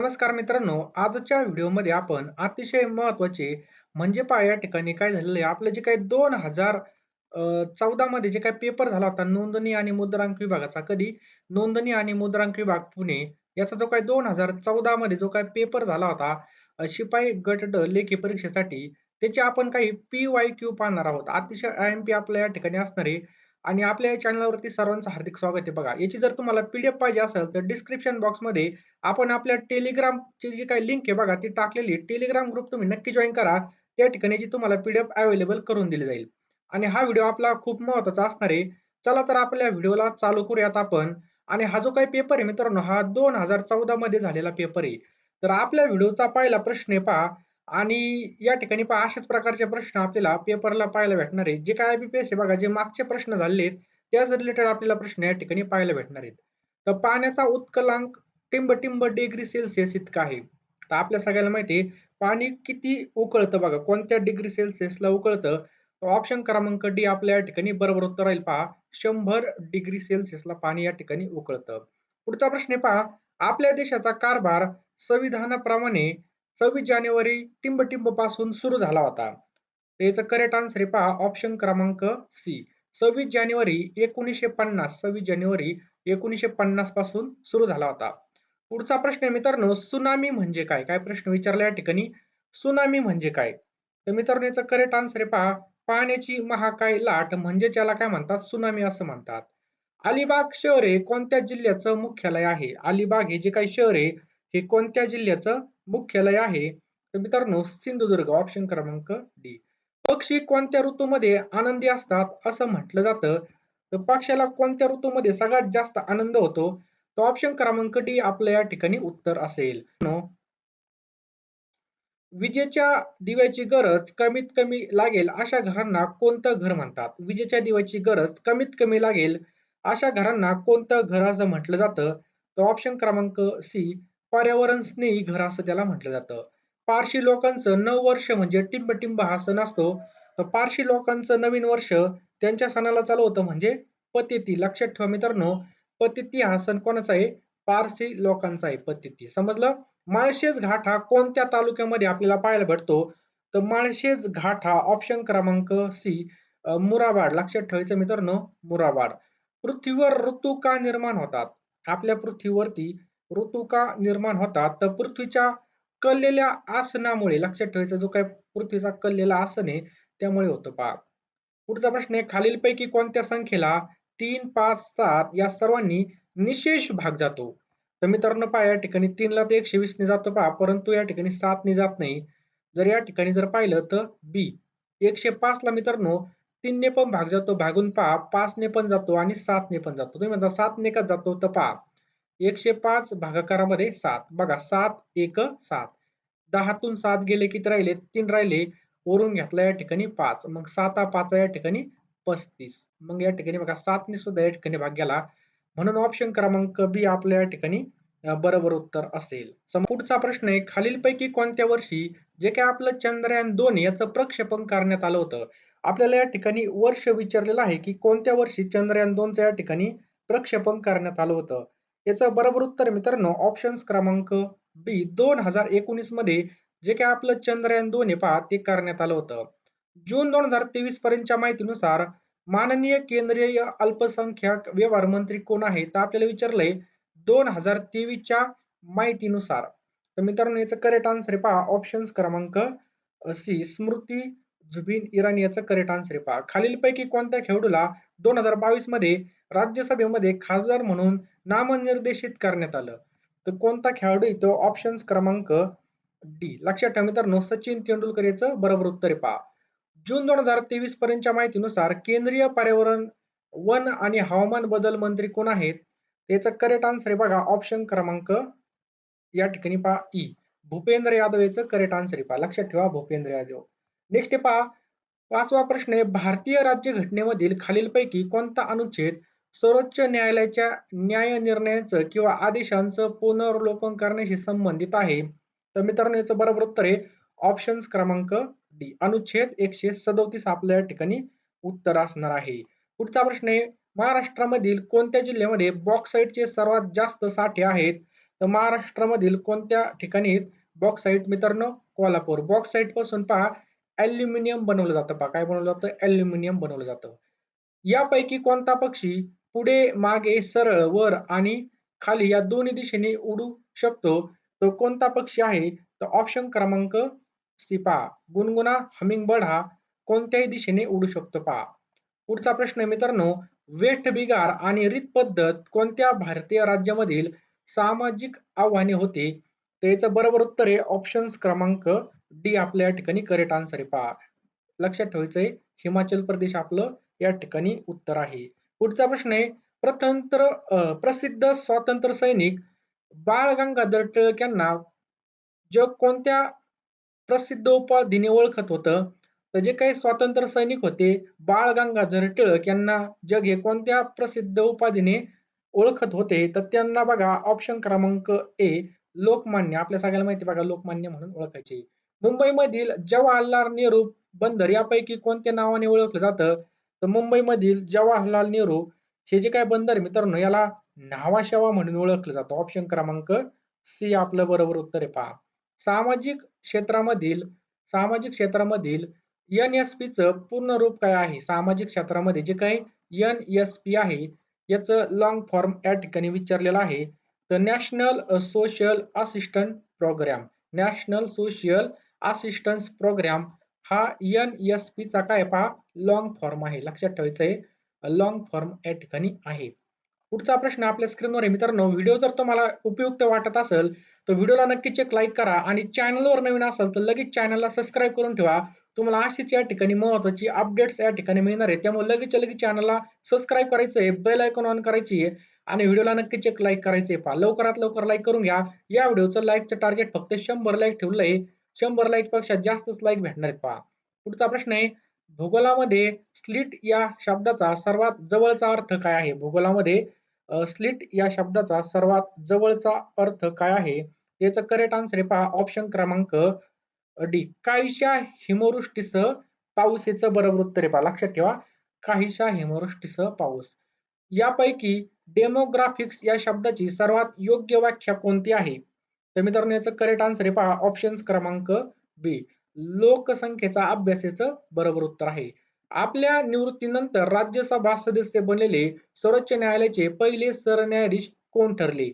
नमस्कार मित्रांनो आजच्या व्हिडिओमध्ये आपण अतिशय महत्त्वाचे म्हणजे पहा या ठिकाणी काय झालेलं आहे. आपलं जे काही दोन हजार चौदा मध्ये जे काही पेपर झाला होता नोंदणी आणि मुद्रांक विभागाचा कधी? नोंदणी आणि मुद्रांक विभाग पुणे याचा जो काही दोन हजार चौदा मध्ये जो काही पेपर झाला होता शिपाई गट ड लेखी परीक्षेसाठी त्याचे आपण काही पी वाय क्यू पाहणार आहोत. अतिशय आय एम पी आपल्या या ठिकाणी असणारे आणि आपल्या या चॅनलवरती सर्वांचं हार्दिक स्वागत आहे बघा. याची जर तुम्हाला पीडीएफ पाहिजे असेल तर डिस्क्रिप्शन बॉक्समध्ये आपण आपल्या टेलिग्रामची जी काही लिंक आहे बघा ती टाकलेली टेलिग्राम ग्रुप तुम्ही नक्की जॉईन करा. त्या ठिकाणी जी तुम्हाला पीडीएफ अवेलेबल करून दिली जाईल. आणि हा व्हिडिओ आपला खूप महत्त्वाचा असणार आहे. चला तर आपल्या व्हिडिओला चालू करूयात आपण. आणि हा जो काही पेपर आहे मित्रांनो हा दोन हजार चौदा मध्ये झालेला पेपर आहे. तर आपल्या व्हिडिओचा पहिला प्रश्न आहे पहा. आणि या ठिकाणी पहा अशाच प्रकारचे प्रश्न आपल्याला पेपरला पाहायला भेटणार आहेत. जे काय आयबीपीएस आहे बघा जे मागचे प्रश्न झाले आहेत त्याच रिलेटेड आपल्याला प्रश्न या ठिकाणी पाहायला भेटणार आहेत. तर पाण्याचा उत्कलांक टिंब टिंब डिग्री सेल्सिअस इतका आहे. तर आपल्या सगळ्याला माहिती आहे पाणी किती उकळतं बघा कोणत्या डिग्री सेल्सिअसला उकळतं? ऑप्शन क्रमांक डी आपल्या या ठिकाणी बरोबर उत्तर राहील पहा शंभर डिग्री सेल्सिअसला पाणी या ठिकाणी उकळतं. पुढचा प्रश्न आहे पहा आपल्या देशाचा कारभार संविधानाप्रमाणे सव्वीस जानेवारी टिंब टिंबपासून सुरू झाला होता. याचं करेक्ट आन्सर आहे पहा ऑप्शन क्रमांक सी सव्वीस जानेवारी एकोणीसशे पन्नास सव्वीस जानेवारी एकोणीसशे पन्नासपासून सुरू झाला होता. पुढचा प्रश्न आहे मित्रांनो सुनामी म्हणजे काय? काय प्रश्न विचारला या ठिकाणी? सुनामी म्हणजे काय? तर मित्रांनो याचं करेक्ट आन्सर आहे पहा पाण्याची महाकाय लाट म्हणजे त्याला काय म्हणतात? सुनामी असं म्हणतात. अलिबाग शहर हे कोणत्या जिल्ह्याचं मुख्यालय आहे? अलिबाग हे जे काही शहर आहे हे कोणत्या जिल्ह्याचं मुख्यालय आहे. तर मित्रांनो सिंधुदुर्ग ऑप्शन क्रमांक डी पक्षी कोणत्या ऋतूमध्ये आनंदी असतात असं म्हटलं जातं. तर पक्षाला कोणत्या ऋतूमध्ये सगळ्यात जास्त आनंद होतो? तो ऑप्शन क्रमांक डी आपल्या या ठिकाणी उत्तर असेल. विजेच्या दिव्याची गरज कमीत कमी लागेल अशा घरांना कोणतं घर म्हणतात? विजेच्या दिव्याची गरज कमीत कमी लागेल अशा घरांना कोणतं घर असं म्हटलं जातं? तर ऑप्शन क्रमांक सी पर्यावरण स्नेही घर असं त्याला म्हटलं जातं. पारशी लोकांचं नव वर्ष म्हणजे टिंब टिंब हा सण असतो. तर पारशी लोकांचं नवीन वर्ष त्यांच्या सणाला चालू होतं म्हणजे पतिती लक्षात ठेवा मित्रांनो पतिती हा सण कोणाचा आहे? पारसी लोकांचा आहे पतिती समजलं? माळशेज घाट हा कोणत्या तालुक्यामध्ये आपल्याला पाहायला भेटतो? तर माळशेज घाट हा ऑप्शन क्रमांक सी मुराबाड. लक्षात ठेवायचं मित्रांनो मुराबाड. पृथ्वीवर ऋतू का निर्माण होतात? आपल्या पृथ्वीवरती ऋतुका निर्माण होतात तर पृथ्वीच्या कललेल्या आसनामुळे लक्षात ठेवायचा जो काय पृथ्वीचा कललेला आसन आहे त्यामुळे होतं पहा पुढचा प्रश्न आहे खालीलपैकी कोणत्या संख्येला तीन पाच सात या सर्वांनी निशेष भाग जातो? तर मित्रांनो पहा या ठिकाणी तीनला ते एकशे वीसने जातो पहा परंतु या ठिकाणी सातने जात नाही. जर या ठिकाणी जर पाहिलं तर बी. एकशे पाच ला मित्रांनो तीनने पण भाग जातो भागून पहा पाचने पण जातो आणि सातने पण जातो. तुम्ही म्हणता सातने का जातो? तर पहा एकशे पाच भागाकारामध्ये सात. बघा सात एक सात. दहातून सात गेले किती राहिले? तीन राहिले. वरून घेतला या ठिकाणी पाच. मग साता पाच या ठिकाणी पस्तीस. मग या ठिकाणी बघा सातने सुद्धा या ठिकाणी भाग गेला. म्हणून ऑप्शन क्रमांक बी आपल्या या ठिकाणी बरोबर उत्तर असेल. पुढचा प्रश्न आहे खालीलपैकी कोणत्या वर्षी जे काय आपलं चंद्रयान दोन याचं प्रक्षेपण करण्यात आलं होतं आपल्याला या ठिकाणी वर्ष विचारलेलं आहे की कोणत्या वर्षी चंद्रयान दोनचं या ठिकाणी प्रक्षेपण करण्यात आलं होतं? याचं बरोबर उत्तर मित्रांनो ऑप्शन क्रमांक बी दोन हजार एकोणीसमध्ये जे काही आपलं चंद्रयान दोन आहे पहा ते करण्यात आलं होतं. जून दोन हजार तेवीस पर्यंतच्या माहितीनुसार माननीय केंद्रीय अल्पसंख्याक व्यवहार मंत्री कोण आहे? तर आपल्याला विचारलंय दोन हजार तेवीसच्या माहितीनुसार. तर मित्रांनो याचं करेक्ट आन्सर आहे पहा ऑप्शन क्रमांक सी स्मृती जुबिन इराणी याचं करेक्ट आन्सर आहे पहा. खालीलपैकी कोणत्या खेळाडूला दोन हजार बावीसमध्ये राज्यसभेमध्ये खासदार म्हणून नामनिर्देशित करण्यात आलं? तर कोणता खेळाडू तो ऑप्शन क्रमांक डी लक्षात ठेवा मित्रांनो सचिन तेंडुलकर याचं बरोबर उत्तर आहे पहा. जून दोन हजार तेवीस पर्यंतच्या माहितीनुसार केंद्रीय पर्यावरण वन आणि हवामान बदल मंत्री कोण आहेत? त्याचं करेक्ट आन्सर आहे बघा ऑप्शन क्रमांक या ठिकाणी पहा ई भूपेंद्र यादव याचं करेक्ट आन्सर आहे पहा. लक्षात ठेवा भूपेंद्र यादव. नेक्स्ट पहा. पाचवा प्रश्न आहे भारतीय राज्य घटनेमधील खालीलपैकी कोणता अनुच्छेद सर्वोच्च न्यायालयाच्या न्याय निर्णयाचं किंवा आदेशांचं पुनर्वलोकन करण्याशी संबंधित आहे? तर मित्रांनो याचं बरोबर उत्तर आहे ऑप्शन क्रमांक डी अनुच्छेद एकशे सदोतीस आपल्या या ठिकाणी उत्तर असणार आहे. पुढचा प्रश्न आहे महाराष्ट्रामधील कोणत्या जिल्ह्यामध्ये बॉक्साईटचे सर्वात जास्त साठे आहेत? तर महाराष्ट्रामधील कोणत्या ठिकाणी बॉक्साईट मित्रांनो कोल्हापूर. बॉक्साईटपासून पहा अल्युमिनियम बनवलं जातं पहा. काय बनवलं जातं? अल्युमिनियम बनवलं जातं. यापैकी कोणता पक्षी पुढे मागे सरळ वर आणि खाली या दोन्ही दिशेने उडू शकतो? तो कोणता पक्षी आहे? तर ऑप्शन क्रमांक सी पहा. गुणगुणा हमिंगबर्ड हा कोणत्याही दिशेने उडू शकतो पहा. पुढचा प्रश्न मित्रांनो वेठ बिगार आणि रीत पद्धत कोणत्या भारतीय राज्यामधील सामाजिक आव्हाने होते? तर याचं बरोबर उत्तर आहे ऑप्शन क्रमांक डी आपल्या या ठिकाणी करेक्ट आन्सर आहे. पहा. लक्षात ठेवायचंय हिमाचल प्रदेश आपलं या ठिकाणी उत्तर आहे. पुढचा प्रश्न आहे प्रथंत्र प्रसिद्ध स्वातंत्र्य सैनिक बाळ गंगाधर टिळक यांना जग कोणत्या प्रसिद्ध उपाधीने ओळखत होतं? तर जे काही स्वातंत्र्य सैनिक होते बाळ गंगाधर टिळक यांना जग हे कोणत्या प्रसिद्ध उपाधीने ओळखत होते? तर त्यांना बघा ऑप्शन क्रमांक ए लोकमान्य आपल्या सगळ्याला माहिती बघा लोकमान्य म्हणून ओळखायचे. मुंबईमधील जवाहरलाल नेहरू बंदर यापैकी कोणत्या नावाने ओळखलं जातं? तर मुंबईमधील जवाहरलाल नेहरू हे जे काय बंदर मित्रांनो याला न्हावाशेवा म्हणून ओळखलं जातं. ऑप्शन क्रमांक सी आपलं बरोबर उत्तर आहे पहा. सामाजिक क्षेत्रामधील सामाजिक क्षेत्रामधील एन एस च पूर्ण रूप काय आहे? सामाजिक क्षेत्रामध्ये जे काही एन एस पी आहे याचं लॉंग फॉर्म या ठिकाणी विचारलेलं आहे. तर national social assistant program national social assistance program हा एन एस पीचा काय पहा? लॉंग फॉर्म आहे. लक्षात ठेवायचं आहे. लॉंग फॉर्म या ठिकाणी आहे. पुढचा प्रश्न आपल्या स्क्रीनवर आहे. मित्रांनो व्हिडिओ जर तुम्हाला उपयुक्त वाटत असेल तर व्हिडिओला नक्कीच एक लाईक करा आणि चॅनलवर नवीन असेल तर लगेच चॅनलला सबस्क्राईब करून ठेवा. तुम्हाला अशीच या ठिकाणी महत्वाची अपडेट्स या ठिकाणी मिळणार आहे त्यामुळे लगेच लगेच चॅनलला सबस्क्राईब करायचं आहे. बेल आयकॉन ऑन करायची आहे. आणि व्हिडिओला नक्कीच एक लाईक करायचे पहा. लवकरात लवकर लाईक करून घ्या. या व्हिडिओचं लाईकचं टार्गेट फक्त शंभर लाईक ठेवलंय. शंभर लाईकपेक्षा जास्तच लाईक भेटणार पहा. पुढचा प्रश्न आहे भूगोलामध्ये स्लिट या शब्दाचा सर्वात जवळचा अर्थ काय आहे? भूगोलामध्ये स्लिट या शब्दाचा सर्वात जवळचा अर्थ काय आहे? याचं करेक्ट आन्सर आहे पहा ऑप्शन क्रमांक डी काहीशा हिमवृष्टीसह पाऊस याचं बरोबर उत्तर आहे पहा. लक्षात ठेवा. काहीशा हिमवृष्टीसह पाऊस. यापैकी डेमोग्राफिक्स या शब्दाची सर्वात योग्य व्याख्या कोणती आहे? तर मित्रांनो याचं करेक्ट आन्सर आहे पहा ऑप्शन क्रमांक बी लोकसंख्येचा अभ्यास याचं बरोबर उत्तर आहे. आपल्या निवृत्तीनंतर राज्यसभा सदस्य बनलेले सर्वोच्च न्यायालयाचे पहिले सरन्यायाधीश कोण ठरले?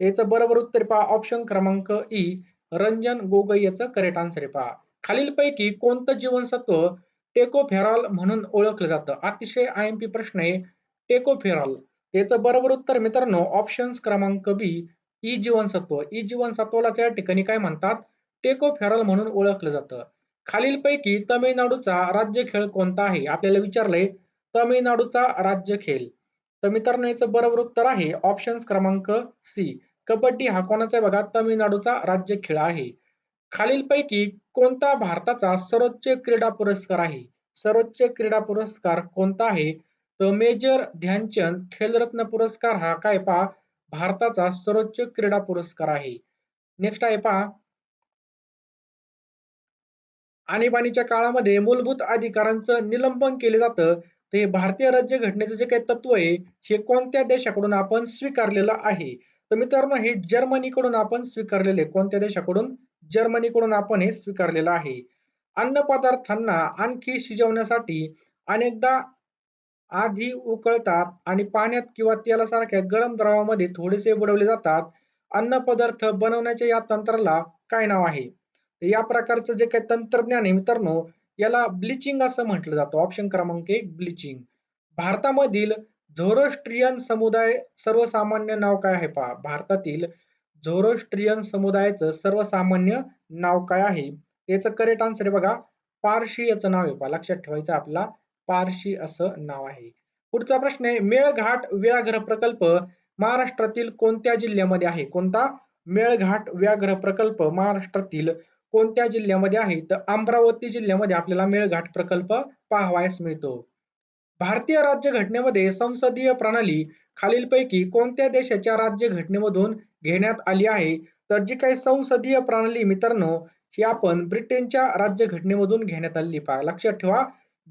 याचं बरोबर उत्तर पहा ऑप्शन क्रमांक ई रंजन गोगोई याचं करेक्ट आन्सर आहे पहा. खालीलपैकी कोणतं जीवनसत्व टेकोफेरॉल म्हणून ओळखलं जातं? अतिशय आय एम पी प्रश्न आहे. टेकोफेरॉल याचं बरोबर उत्तर मित्रांनो ऑप्शन क्रमांक बी ई जीवनसत्व. ई जीवनसत्वाला या ठिकाणी काय म्हणतात? टेकोफेरॉल म्हणून ओळखलं जातं. खालीलपैकी तमिळनाडूचा राज्य खेळ कोणता आहे? आपल्याला विचारलंय तमिळनाडूचा राज्य खेळ. तर मित्रांनो याचं बरोबर उत्तर आहे ऑप्शन क्रमांक सी कबड्डी हा कोणाचा बघा? तमिळनाडूचा राज्य खेळ आहे. खालीलपैकी कोणता भारताचा सर्वोच्च क्रीडा पुरस्कार आहे? सर्वोच्च क्रीडा पुरस्कार कोणता आहे? तर मेजर ध्यानचंद खेलरत्न पुरस्कार हा काय पहा भारताचा सर्वोच्च क्रीडा पुरस्कार आहे. नेक्स्ट आहे पहा. आणीबाणीच्या काळामध्ये मूलभूत अधिकारांचं निलंबन केलं जातं. ते भारतीय राज्यघटनेचं जे काही तत्व आहे हे कोणत्या देशाकडून आपण स्वीकारलेलं आहे? तर मित्रांनो हे जर्मनीकडून आपण स्वीकारलेले कोणत्या देशाकडून? जर्मनीकडून आपण हे स्वीकारलेलं आहे. अन्न पदार्थांना आणखी शिजवण्यासाठी अनेकदा आधी उकळतात आणि पाण्यात किंवा तेलासारख्या गरम द्रवामध्ये थोडेसे बुडवले जातात. अन्न पदार्थ बनवण्याच्या या तंत्राला काय नाव आहे? या प्रकारचं जे काही तंत्रज्ञान आहे मित्रांनो याला ब्लिचिंग असं म्हटलं जातं. ऑप्शन क्रमांक एक ब्लिचिंग. भारतामधील झोरोस्ट्रियन समुदाय सर्वसामान्य नाव काय आहे पहा? भारतातील झोरोस्ट्रियन समुदायाचं सर्वसामान्य नाव काय आहे? याचं करेक्ट आन्सर आहे बघा. पारशी याचं नाव आहे पहा. लक्षात ठेवायचं आपला. पारशी असं नाव आहे. पुढचा प्रश्न आहे मेळघाट व्याघ्र प्रकल्प महाराष्ट्रातील कोणत्या जिल्ह्यामध्ये आहे? कोणता? मेळघाट व्याघ्र प्रकल्प महाराष्ट्रातील कोणत्या जिल्ह्यामध्ये आहे? तर अमरावती जिल्ह्यामध्ये आपल्याला मेळघाट प्रकल्प पाहावयास मिळतो. भारतीय राज्यघटनेमध्ये संसदीय प्रणाली खालीलपैकी कोणत्या देशाच्या राज्यघटनेमधून घेण्यात आली आहे? तर जी काही संसदीय प्रणाली मित्रांनो ही आपण ब्रिटनच्या राज्यघटनेमधून घेण्यात आलेली पहा. लक्षात ठेवा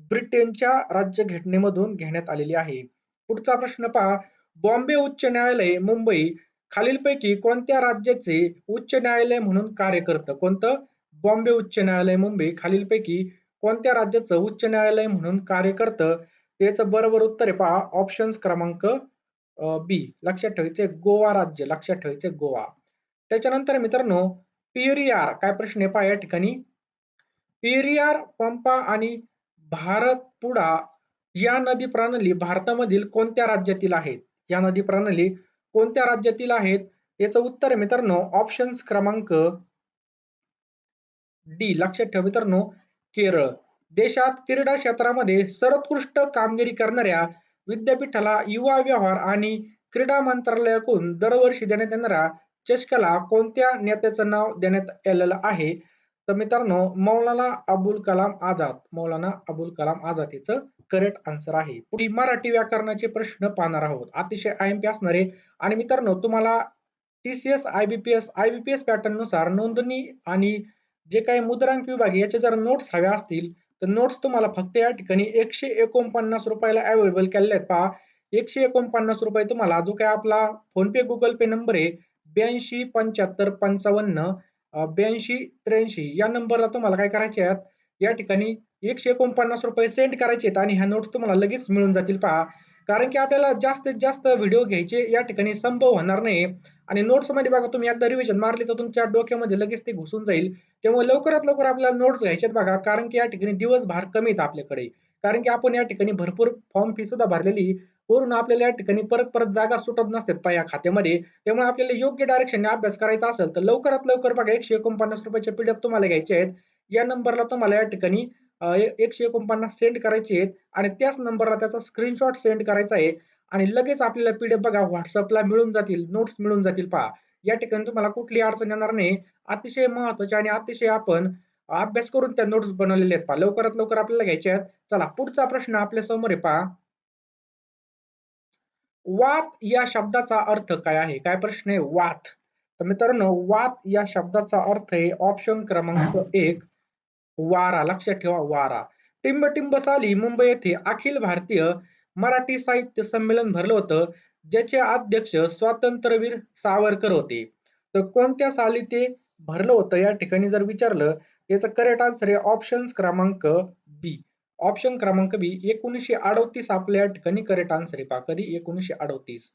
ब्रिटनच्या राज्यघटनेमधून घेण्यात आलेली आहे. पुढचा प्रश्न पहा. बॉम्बे उच्च न्यायालय मुंबई. खालीलपैकी कोणत्या राज्याचे उच्च न्यायालय म्हणून कार्य करतं कोणतं? बॉम्बे उच्च न्यायालय मुंबई. खालीलपैकी कोणत्या राज्याचं उच्च न्यायालय म्हणून कार्य करतं त्याचं बरोबर उत्तर आहे. पहा. ऑप्शन्स क्रमांक बी लक्षात ठेवायचे. गोवा राज्य. लक्षात ठेवायचे गोवा. त्याच्यानंतर मित्रांनो पेरियार. काय प्रश्न आहे? पहा या ठिकाणी. पेरियार पंपा आणि भारतपुडा या नदी प्रणाली भारतामधील कोणत्या राज्यातील आहेत? या नदी प्रणाली कोणत्या राज्यातील आहेत? याचं उत्तर आहे मित्रांनो ऑप्शन क्रमांक डी लक्षात ठेवा मित्रांनो केरळ. देशात क्रीडा क्षेत्रामध्ये सर्वोत्कृष्ट कामगिरी करणाऱ्या विद्यापीठाला युवा व्यवहार आणि क्रीडा मंत्रालयाकडून दरवर्षी देण्यात येणाऱ्या चषकाला कोणत्या नेत्याचं नाव देण्यात आलेलं आहे? तर मित्रांनो मौलाना अबुल कलाम आझाद मौलाना अबुल कलाम आझाद याचं करेक्ट आन्सर आहे. पुढे मराठी व्याकरणाचे प्रश्न पाहणार आहोत. अतिशय आय एम पी असणारे. आणि मित्रांनो तुम्हाला टीसीएस आयबीपीएस आयबीपीएस पॅटर्ननुसार नोंदणी आणि जे काही मुद्रांक विभाग याचे जर नोट्स हव्या असतील तर नोट्स तुम्हाला फक्त या ठिकाणी एकशे एकोणपन्नास रुपयाला अवेलेबल केलेले आहेत. पहा एकशे एकोणपन्नास रुपये तुम्हाला जो काही आपला फोनपे गुगल पे नंबर आहे ब्याऐंशी पंच्याहत्तर पंचावन्न ब्याऐंशी त्र्याऐंशी या नंबरला तुम्हाला काय करायचे आहेत? या ठिकाणी एकशे एकोणपन्नास रुपये सेंड करायचे आहेत आणि ह्या नोट्स तुम्हाला लगेच मिळून जातील पहा. कारण की आपल्याला जास्तीत जास्त व्हिडिओ घ्यायचे या ठिकाणी संभव होणार नाही. आणि नोट्समध्ये बघा तुम्ही एकदा रिव्हिजन मारले तर तुमच्या डोक्यामध्ये लगेच ते घुसून जाईल. त्यामुळे लवकरात लवकर आपल्याला नोट्स घ्यायचे बघा कारण की या ठिकाणी दिवसभर कमी आहेत आपल्याकडे. कारण की आपण या ठिकाणी भरपूर फॉर्म फी सुद्धा भरलेली वरून आपल्याला या ठिकाणी परत परत जागा सुटत नसतात पाया खात्यामध्ये. त्यामुळे आपल्याला योग्य डायरेक्शनने अभ्यास करायचा असेल तर लवकरात लवकर बघा एकशे एकोणपन्नास रुपयाचे पीडीएफ तुम्हाला घ्यायचे आहेत. या नंबरला तुम्हाला या ठिकाणी एकशे एकोणपन्नास सेंड करायचे आहेत आणि त्याच नंबरला त्याचा स्क्रीनशॉट सेंड करायचा आहे आणि लगेच आपल्याला पीडीएफ बघा व्हॉट्सअपला मिळून जातील नोट्स मिळून जातील पहा. या ठिकाणी तुम्हाला कुठली अडचण येणार नाही. अतिशय महत्त्वाचे आणि अतिशय आपण अभ्यास करून त्या नोट्स बनवलेले आहेत पहा. लवकरात लवकर आपल्याला घ्यायचे आहेत. चला पुढचा प्रश्न आपल्यासमोर आहे पहा. वात या शब्दाचा अर्थ काय आहे? काय प्रश्न आहे? वात. तर मित्रांनो वात या शब्दाचा अर्थ आहे ऑप्शन क्रमांक एक वारा. लक्षात ठेवा वारा. टिंब टिंब साली मुंबई येथे अखिल भारतीय मराठी साहित्य संमेलन भरलं होतं ज्याचे अध्यक्ष स्वातंत्र्यवीर सावरकर होते. तर कोणत्या साली ते भरलं होतं? या ठिकाणी जर विचारलं याचं करेक्ट आन्सर आहे ऑप्शन क्रमांक बी. ऑप्शन क्रमांक बी एकोणीसशे अडोतीस आपल्या ठिकाणी करेक्ट आन्सर आहे. पहा कधी? एकोणीसशे अडोतीस.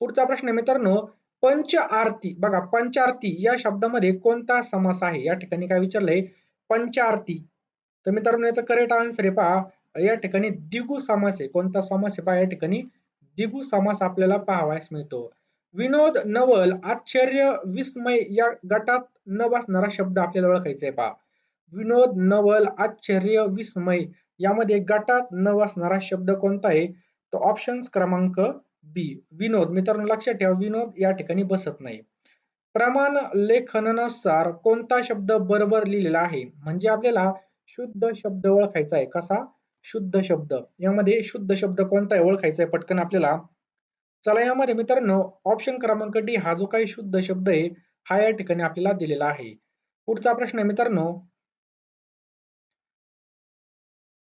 पुढचा प्रश्न मित्रांनो पंच आरती. बघा पंचारती या शब्दामध्ये कोणता समास आहे? या ठिकाणी काय विचारलंय? पंचारती तर मित्रांनो याचा करेक्ट आन्सर आहे. पहा या ठिकाणी दिगू समास आहे. कोणता समास आहे? पहा या ठिकाणी दिगू समास आपल्याला पाहावयास मिळतो. विनोद नवल आश्चर्य विस्मय या गटात न बसणारा शब्द आपल्याला ओळखायचा आहे. पहा विनोद नवल आश्चर्य विस्मय यामध्ये गटात न असणारा शब्द कोणता आहे? तर ऑप्शन क्रमांक बी विनोद. मित्रांनो लक्षात ठेवा विनोद या ठिकाणी बसत नाही. प्रमाण लेखनानुसार कोणता शब्द बरोबर लिहिलेला आहे? म्हणजे आपल्याला शुद्ध शब्द ओळखायचा आहे. कसा? शुद्ध शब्द. यामध्ये शुद्ध शब्द कोणता आहे? ओळखायचा आहे. पटकन आपल्याला. चला यामध्ये मित्रांनो ऑप्शन क्रमांक डी हा जो काही शुद्ध शब्द आहे हा या ठिकाणी आपल्याला दिलेला आहे. पुढचा प्रश्न आहे मित्रांनो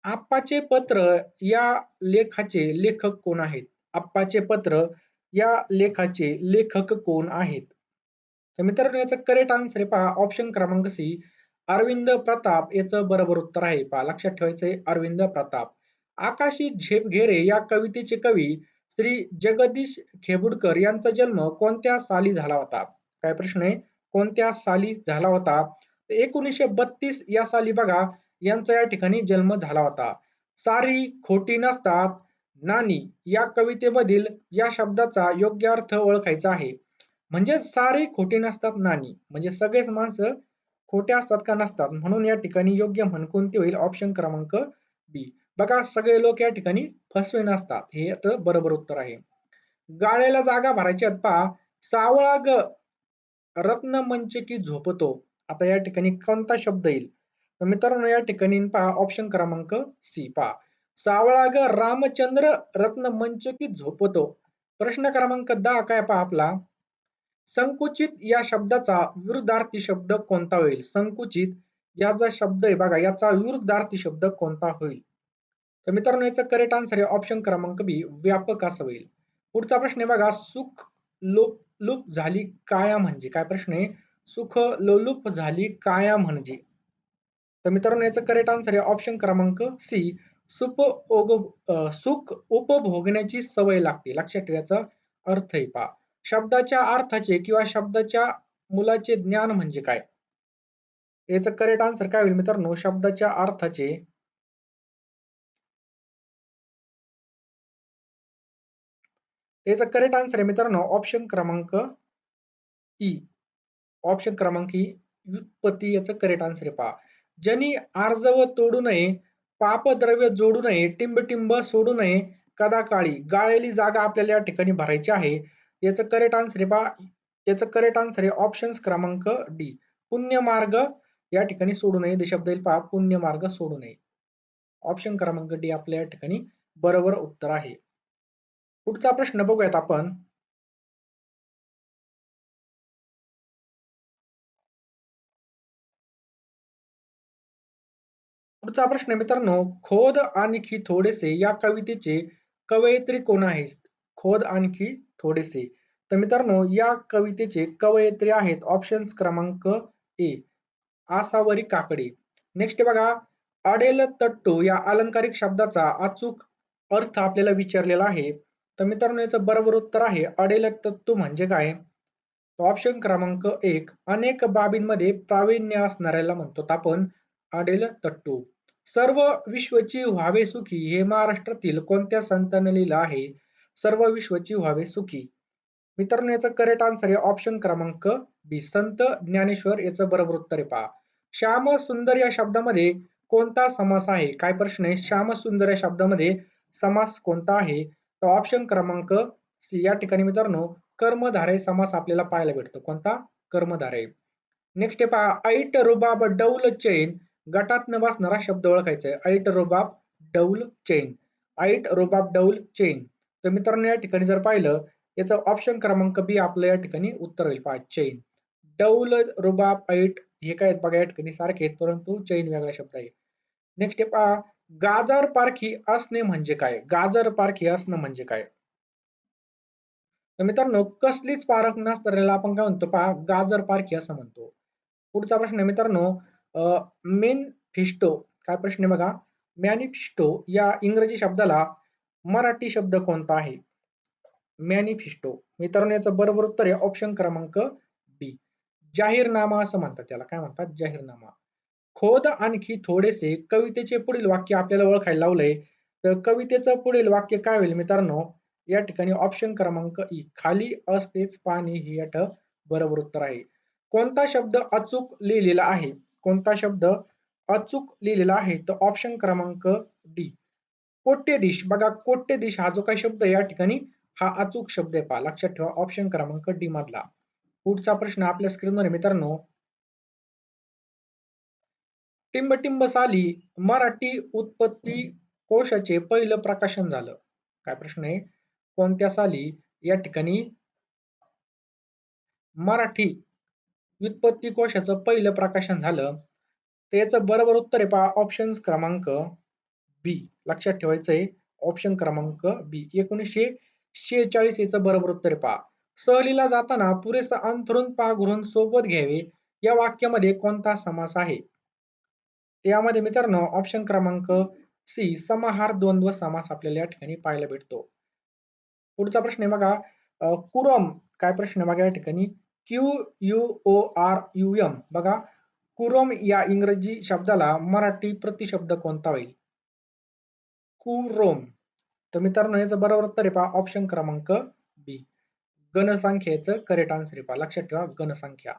आप्पाचे पत्र या लेखाचे लेखक कोण आहेत? आप्पाचे पत्र या लेखाचे लेखक कोण आहेत? तर मित्रांनो याचं करेक्ट आन्सर आहे. पहा ऑप्शन क्रमांक सी. अरविंद प्रताप. याचं बरोबर उत्तर आहे. पहा लक्षात ठेवायचंय. अरविंद प्रताप. आकाशी झेप घेरे या कवितेचे कवी श्री जगदीश खेबुडकर यांचा जन्म कोणत्या साली झाला होता? काय प्रश्न आहे? कोणत्या साली झाला होता? एकोणीसशे बत्तीस या साली बघा. यांचा या ठिकाणी जन्म झाला होता. सारी खोटी नसतात. नानी या कवितेमधील या शब्दाचा योग्य अर्थ ओळखायचा आहे. म्हणजे सारी खोटी नसतात नानी. म्हणजे सगळेच माणसं खोटे असतात का नसतात? म्हणून या ठिकाणी योग्य म्हण कोणती होईल? ऑप्शन क्रमांक बी बघा सगळे लोक या ठिकाणी फसवे नसतात. हे तर बरोबर उत्तर आहे. गाळ्याला जागा भरायची पहा. सावळा ग रत्न मंच की झोपतो. आता या ठिकाणी कोणता शब्द येईल? तर मित्रांनो या ठिकाणी पहा ऑप्शन क्रमांक सी पहा. सावळा ग रामचंद्र रत्न मंच की झोपतो. प्रश्न क्रमांक दहा काय पहा आपला? संकुचित या शब्दाचा विरुद्धार्थी शब्द कोणता होईल? संकुचित याचा शब्द आहे बघा याचा विरुद्धार्थी शब्द कोणता होईल? तर मित्रांनो याचा करेक्ट आन्सर आहे ऑप्शन क्रमांक बी व्यापक असा होईल. पुढचा प्रश्न आहे बघा सुख लोप लुप झाली काया म्हणजे? काय प्रश्न आहे? सुख लोलुप झाली काया म्हणजे? तर मित्रांनो याचं करेक्ट आन्सर आहे ऑप्शन क्रमांक सी सुप ओग सुख उपभोगण्याची सवय लागते. लक्षात ठेवायचा अर्थ आहे पा शब्दाच्या अर्थाचे किंवा शब्दाच्या मुलाचे ज्ञान म्हणजे काय? याचं करेक्ट आन्सर काय होईल मित्रांनो? शब्दाच्या अर्थाचे याचा करेक्ट आन्सर आहे मित्रांनो ऑप्शन क्रमांक e. ई ऑप्शन क्रमांक ई व्युत्पत्ती याचं करेक्ट आन्सर आहे पहा. ज्यांनी आर्जव तोडू नये पापद्रव्य जोडू नये टिंब टिंब सोडू नये कदा काळी गाळलेली जागा आपल्याला या ठिकाणी भरायची आहे. याचं करेक्ट आन्सर आहे बा याचं करेक्ट आन्सर आहे ऑप्शन क्रमांक डी पुण्य मार्ग या ठिकाणी सोडू नये. शब्द येईल पहा पुण्य मार्ग सोडू नये. ऑप्शन क्रमांक डी आपल्या या ठिकाणी बरोबर उत्तर आहे. पुढचा प्रश्न बघूयात आपण. पुढचा प्रश्न मित्रांनो खोद आणखी थोडेसे या कवितेचे कवयित्री कोण आहेत? खोद आणखी थोडेसे. तर मित्रांनो या कवितेचे कवयित्री आहेत ऑप्शन क्रमांक ए आसावरी काकडे. नेक्स्ट बघा अडेल तट्टू या अलंकारिक शब्दाचा अचूक अर्थ आपल्याला विचारलेला आहे. तर मित्रांनो याचं बरोबर उत्तर आहे अडेल तत्तू म्हणजे काय? ऑप्शन क्रमांक एक अनेक बाबींमध्ये प्रावीण्य असणाऱ्याला म्हणतो आपण अडेल तट्टू. सर्व विश्वची व्हावे सुखी हे महाराष्ट्रातील कोणत्या संतांनी लिहिलं आहे? सर्व विश्वची व्हावे सुखी. मित्रांनो याचं करेक्ट आन्सर आहे ऑप्शन क्रमांक बी संत ज्ञानेश्वर याचं बरोबर उत्तर आहे पहा. श्याम सुंदर या शब्दामध्ये कोणता समास आहे? काय प्रश्न आहे? श्याम सुंदर या शब्दामध्ये समास कोणता आहे? तर ऑप्शन क्रमांक सी या ठिकाणी मित्रांनो कर्मधारे समास आपल्याला पाहायला भेटतो. कोणता? कर्मधारे नेक्स्ट आहे पहा ऐट रुबाब डौल चैन. गटात न बसणारा शब्द ओळखायचा आहे. ऐट रोबाब डौल चैन. ऐट रोबाब डौल चैन. तर मित्रांनो या ठिकाणी जर पाहिलं याचा ऑप्शन क्रमांक बी आपलं या ठिकाणी उत्तर होईल. पहा चेन. डौल रुबाब ऐट हे काय बघा या ठिकाणी सारखे आहेत परंतु चैन वेगळा शब्द आहे. नेक्स्ट पहा गाजर पारखी असणे म्हणजे काय? गाजर पारखी असणं म्हणजे काय? तर मित्रांनो कसलीच पारख नसताना आपण काय म्हणतो? पहा गाजर पारखी असं म्हणतो. पुढचा प्रश्न मित्रांनो मेनफिस्टो काय प्रश्न बघा? मॅनिफिस्टो या इंग्रजी शब्दाला मराठी शब्द कोणता आहे? मॅनिफिस्टो मित्रांनो याचं बरोबर उत्तर आहे ऑप्शन क्रमांक बी जाहीरनामा असं म्हणतात त्याला. काय म्हणतात? जाहीरनामा. खोद आणखी थोडेसे कवितेचे पुढील वाक्य आपल्याला ओळखायला लावलंय. तर कवितेचं पुढील वाक्य काय होईल मित्रांनो? या ठिकाणी ऑप्शन क्रमांक ई खाली असतेच पाणी हे यात बरोबर उत्तर आहे. कोणता शब्द अचूक लिहिलेला आहे? कोणता शब्द अचूक लिहिलेला आहे? तर ऑप्शन क्रमांक डी कोट्यदिश बघा कोट्यदिश हा जो काही शब्द या ठिकाणी हा अचूक शब्द आहे पहा. लक्षात ठेवा ऑप्शन क्रमांक डी मधला. पुढचा प्रश्न आपल्या स्क्रीनवर मित्रांनो. टिंबटिंब साली मराठी उत्पत्ती कोशाचे पहिलं प्रकाशन झालं. काय प्रश्न आहे? कोणत्या साली या ठिकाणी मराठी व्युत्पत्ती कोशाचं पहिलं प्रकाशन झालं. त्याचं बरोबर उत्तर आहे पहा ऑप्शन क्रमांक बी लक्षात ठेवायचंय ऑप्शन क्रमांक बी एकोणीसशे शेहेचाळीस याचं बरोबर उत्तर आहे पहा. सहलीला जाताना पुरेसा अंथरून पाघरून सोबत घ्यावे. या वाक्यामध्ये कोणता समास आहे? त्यामध्ये मित्रांनो ऑप्शन क्रमांक सी समाहार द्वंद्व समास आपल्याला या ठिकाणी पाहायला भेटतो. पुढचा प्रश्न आहे बघा कुरम काय प्रश्न आहे बघा या ठिकाणी? Q U O R U M बघा कुरोम या इंग्रजी शब्दाला मराठी प्रतिशब्द कोणता होईल? कुरोम. तर मित्रांनो याचं बरोबर उत्तर आहे पहा ऑप्शन क्रमांक बी गणसंख्येचं करेक्ट आन्सर आहे पहा. लक्षात ठेवा गणसंख्या